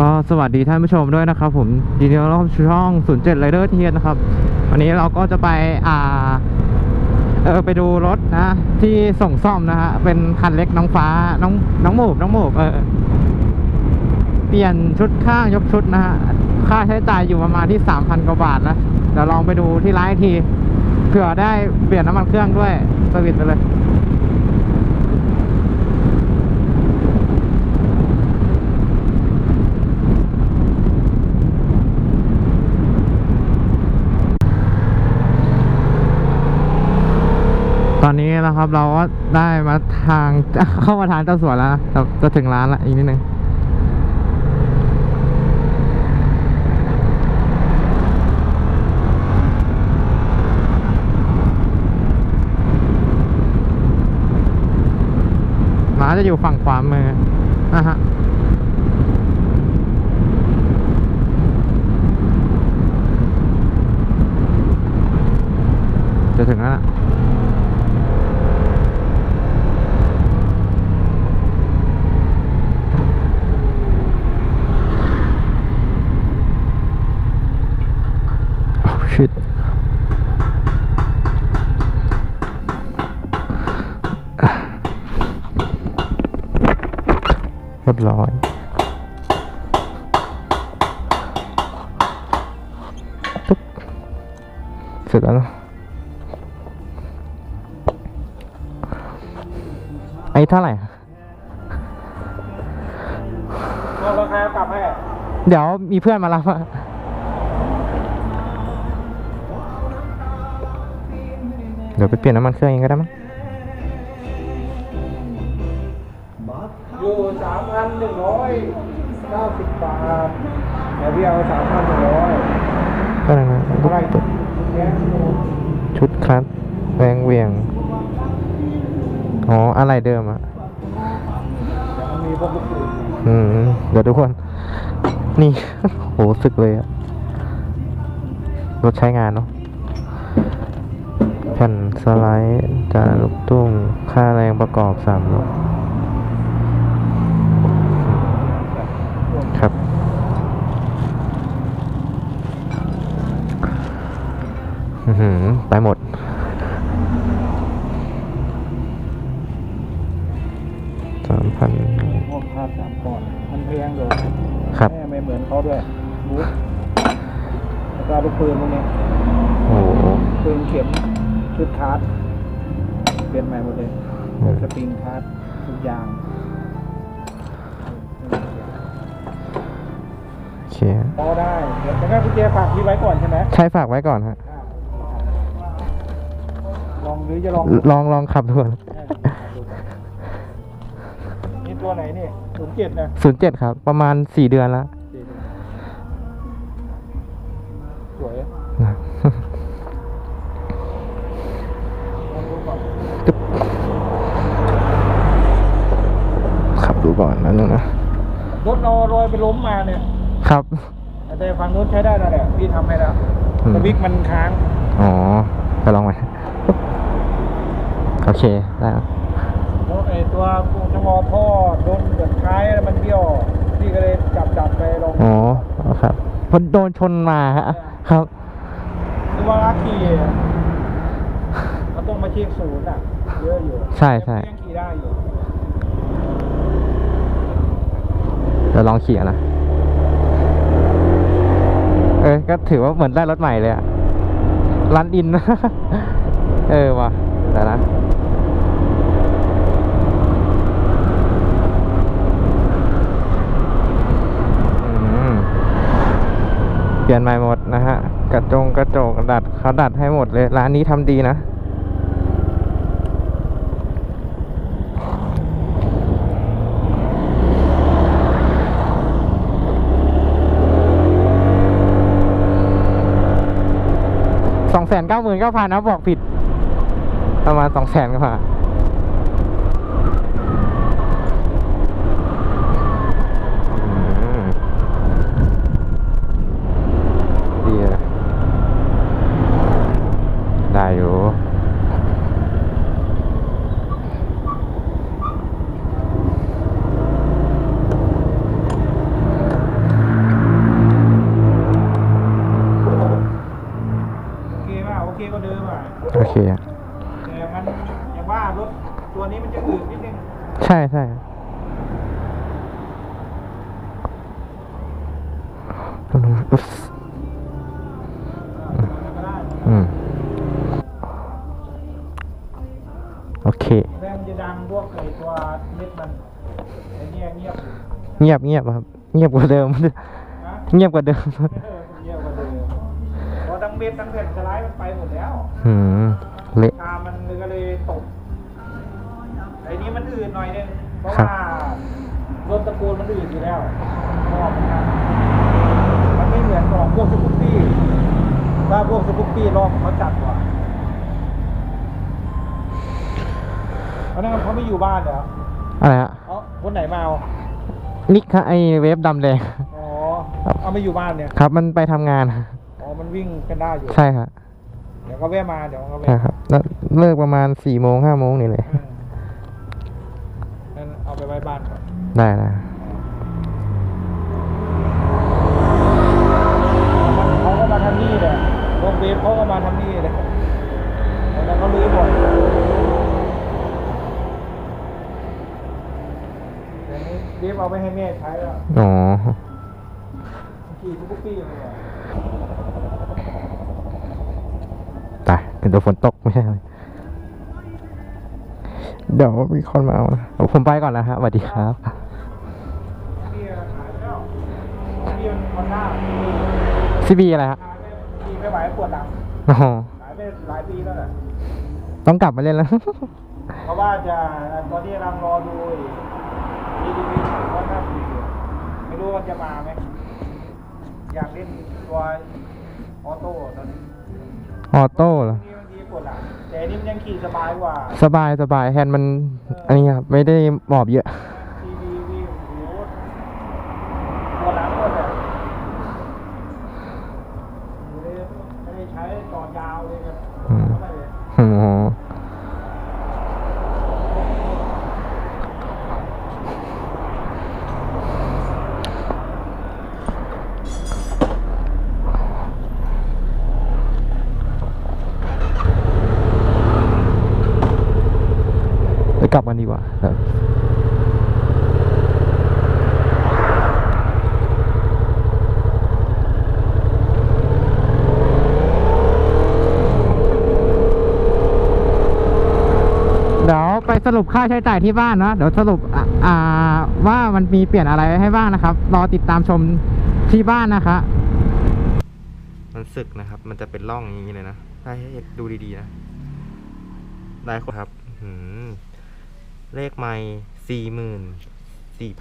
ก็สวัสดีท่านผู้ชมด้วยนะครับ ผมยินดีต้อนรับสู่ช่อง07 Rider เทียนนะครับ วันนี้เราก็จะไปอ่าเออไปดูรถนะ ที่ส่งซ่อมนะฮะเป็นคันเล็กน้องฟ้าน้องน้องหมูบน้องหมูบเออเปลี่ยนชุดข้างยกชุดนะฮะค่าใช้จ่ายอยู่ประมาณที่3,000กว่าบาทนะเดี๋ยวลองไปดูที่ร้านทีเผื่อได้เปลี่ยนน้ำมันเครื่องด้วยสวิตไปเลย อนนี้นะครับเราก็ได้มาทางเข้ามาทางเจ้าสวนแล้วนะจะจะถึงร้านละอีกนิดนึงร้านจะอยู่ฝั่งขวามือนะฮะจะถึงแล้วล่ะ shit เรียบร้อยตุ๊บเสร็จแล้วเนอะไอ้เท่าไหร่อะเอาราคากลับให้ เดี๋ยวมีเพื่อนมารับอะ เดี๋ยวไปเปลี่ยนน้ำมันเครื่องเองก็ได้มั้งอยู่สามพันหนึ่งร้อยเก้าสิบบาทเดี๋ยวพี่เอาสามพันหนึ่งร้อยก็ได้นะเท่าไหร่แกงหมูชุดคัดแรงเหวียง อ๋อ อะไรเดิมอะเดี๋ยวมันมีพวกลูกปืนอืม เดี๋ยวทุกคน นี่ โห สึกเลยอะรถใช้งานเนาะ แผ่นสไลด์จานลูกตุ้ม ค่าแรงประกอบสามรถครับ อือหือ ไปหมดสามพันพวกค่าสามก่อนมันแพงเลยครับแม่ไม่เหมือนเขาด้วยบูทแล้วก็ลูกปืนพวกนี้โอ้โหปืนเข็ม ชุดคาร์ดเปลี่ยนใหม่หมดเลยอืมสปริงคาร์ดทุกอย่างโอเคพอได้เดี๋ยวแต่ก็พี่เจฝากพี่ไว้ก่อนใช่ไหมใช้ฝากไว้ก่อนฮะ อ่าลองหรือจะลองลองลองขับดูก่อนนี่ตัวไหนนี่ศูนย์เจ็ดนะศูนย์เจ็ดครับ ประมาณสี่เดือนแล้วสวยนะ ลองดูก่อน ขับดูก่อ นนะนึงนะรถเราลอยไปล้มมาเนี่ย ครับ แต่ฝั่งนู้นใช้ได้แล้วแหละพี่ทำให้แล้วอืมแต่บิ๊กมันค้าง อ๋อไปลองไปโอเค ได้แล้วแล้วไอ้ตัวจังหวะท่อโดนแบบท้ายมันเบี้ยว พี่ก็เลยจับจับไปลองอ๋อครับเพอโดนชนมาฮะครับคือว่าลักขี่มันต้องมาเช็คศูนย์อะ เยอะอยู่ ใช่ใช่แต่ยังขี่ได้อยู่ เดี๋ยวลองขี่อะนะ เออก็ถือว่าเหมือนได้รถใหม่เลยอะรันอิน เออว่ะแต่นะเปลี่ยนใหม่หมดนะฮะ กระจงกระจกดัดเขาดัดให้หมดเลย ร้านนี้ทำดีนะ สองแสนเก้าหมื่นเก้าพันนะบอกผิด ประมาณสองแสนกว่าอืมดีนะได้อยู่ อะ แต่มันอย่างว่ารถตัวนี้มันจะอืดนิดนึงใช่ใช่อุ๊บก็ได้อืมโอเคแรงมันจะดังพวกไอ้ตัวเม็ดมันไอ้เนี่ยเงียบอยู่เงียบเงียบครับ เงียบกว่าเดิมนะเงียบกว่าเดิมเออเงียบกว่าเดิมเพราะทั้งเม็ดทั้งแผ่นสไลด์มันไปหมดแล้วหืม เละชามันก็เลยตกไอ้นี้มันอืดหน่อยนึงเพราะครับว่ารถตะโกนมันอืดอยู่แล้วรอบมันนะมันไม่เหมือนของพวกสกุปปี้ถ้าพวกสกุปปี้รอบเขาจัดกว่าอันนั้นเขาไม่อยู่บ้านเหรออะไรฮะเอ้าคนไหนมาเอานิกฮะไอเวฟดำแดงอ๋อเอาไม่อยู่บ้านเนี่ยครับ มันไปทำงานอ๋อมันวิ่งกันได้อยู่ใช่ครับ เดี๋ยวก็แวะมาเดี๋ยวก็แวะใช่ครับแล้วเลิกประมาณสี่โมงห้าโมงนี่เลยอืมงั้นเอาไปไว้บ้านก่อนได้นะเขาก็มาทำนี่แหละวงเวฟเขาก็มาทำนี่เลยแล้วเขาลื้อบ่อยเดี๋ยวนี้เวฟเอาไปให้แม่ใช้แล้วอ๋อขี่ทุกปีเลยอะ ตาย เดี๋ยวฝนตกไม่ใช่เลยเดี๋ยวมีคนมาเอานะเอาผมไปก่อนนะฮะสวัสดีครับพี่ขายแล้วพี่มันคอนด้าซีบีอะไรฮะขายไปขี่ไม่ไหวปวดหลังอ๋อขายไปหลายปีแล้วแหละต้องกลับมาเล่นแล้วเพราะว่าจะตอนนี้กำลังรอดูดีดีวีว่าถ้าผีไม่รู้ว่าจะมาไหมอยากเล่นตัวออโต้ตอนนี้ออโต้เหรอนี่บางทีป วดหลังแต่อันนี่มันยังขี่สบายกว่า สบายสบายแฮนด์มันอันนี้ครับไม่ได้หมอบเยอะ ทีวีวีโอ้โหปวดหลังหมดเลยไม่ได้ใช้ต่อยาวเลยครับ อืม เข้าไปเลย โอ้โหไป กลับกันดีกว่าครับเดี๋ยวไปสรุปค่าใช้จ่ายที่บ้านนะเดี๋ยวสรุปอะอ่าว่ามันมีเปลี่ยนอะไรให้บ้างนะครับ รอติดตามชมที่บ้านนะคะ มันสึกนะครับ มันจะเป็นร่องอย่างนี้เลยนะให้ให้ดูดีๆนะได้ครับหืม เลขไม่สี่หมื่นสี่